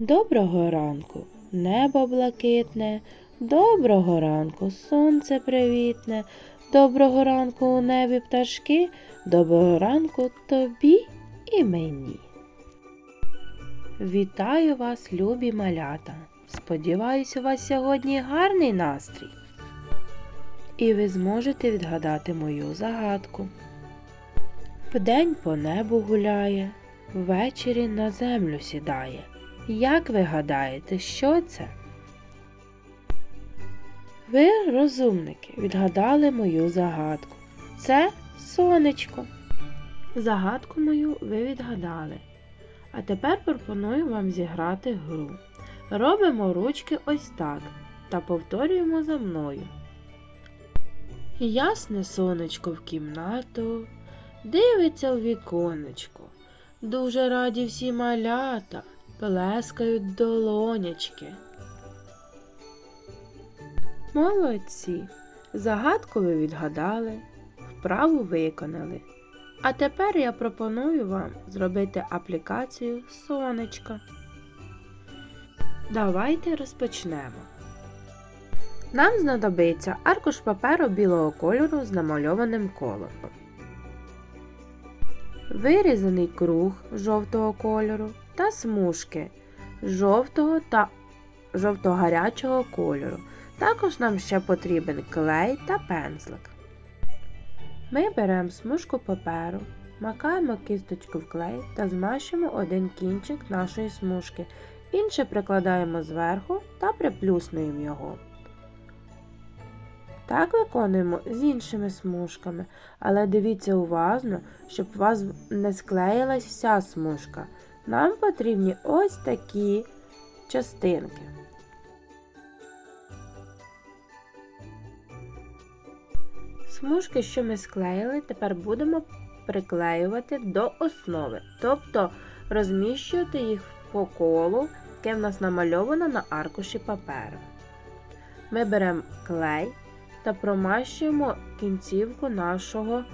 Доброго ранку, небо блакитне, доброго ранку, сонце привітне, доброго ранку у небі пташки, доброго ранку тобі і мені. Вітаю вас, любі малята. Сподіваюсь, у вас сьогодні гарний настрій. І ви зможете відгадати мою загадку. Вдень по небу гуляє, ввечері на землю сідає. Як ви гадаєте, що це? Ви, розумники, відгадали мою загадку. Це сонечко. Загадку мою ви відгадали. А тепер пропоную вам зіграти гру. Робимо ручки ось так та повторюємо за мною. Ясне сонечко в кімнату, дивиться у віконечко. Дуже раді всі малята, плескають долонячки. Молодці! Загадку ви відгадали, вправу виконали. А тепер я пропоную вам зробити аплікацію сонечка. Давайте розпочнемо. Нам знадобиться аркуш паперу білого кольору з намальованим колом. Вирізаний круг жовтого кольору та смужки жовтого та жовто-гарячого кольору. Також нам ще потрібен клей та пензлик. Ми беремо смужку паперу, макаємо кісточку в клей та змащуємо один кінчик нашої смужки. Інше прикладаємо зверху та приплюснуємо його. Так виконуємо з іншими смужками, але дивіться уважно, щоб у вас не склеїлась вся смужка. Нам потрібні ось такі частинки. Смужки, що ми склеїли, тепер будемо приклеювати до основи, тобто розміщувати їх по колу, яке в нас намальовано на аркуші паперу. Ми беремо клей та промащуємо кінцівку нашого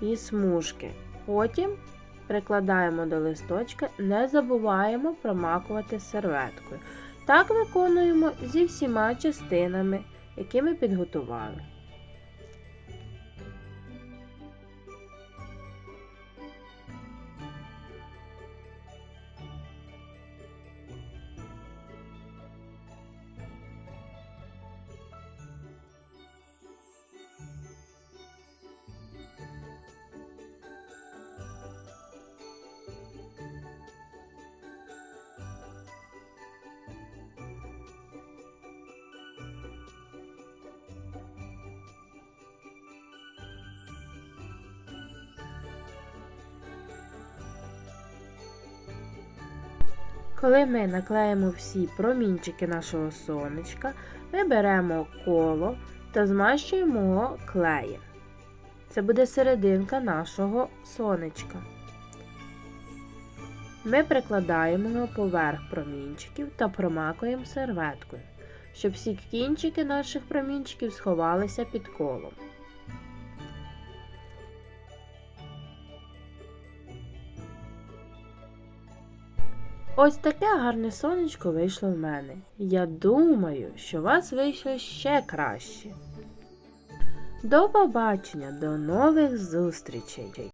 і смужки. Потім прикладаємо до листочка, не забуваємо промакувати серветкою. Так виконуємо зі всіма частинами, які ми підготували. Коли ми наклеїмо всі промінчики нашого сонечка, ми беремо коло та змащуємо його клеєм. Це буде серединка нашого сонечка. Ми прикладаємо його поверх промінчиків та промакуємо серветкою, щоб всі кінчики наших промінчиків сховалися під колом. Ось таке гарне сонечко вийшло в мене. Я думаю, що у вас вийшло ще краще. До побачення, до нових зустрічей!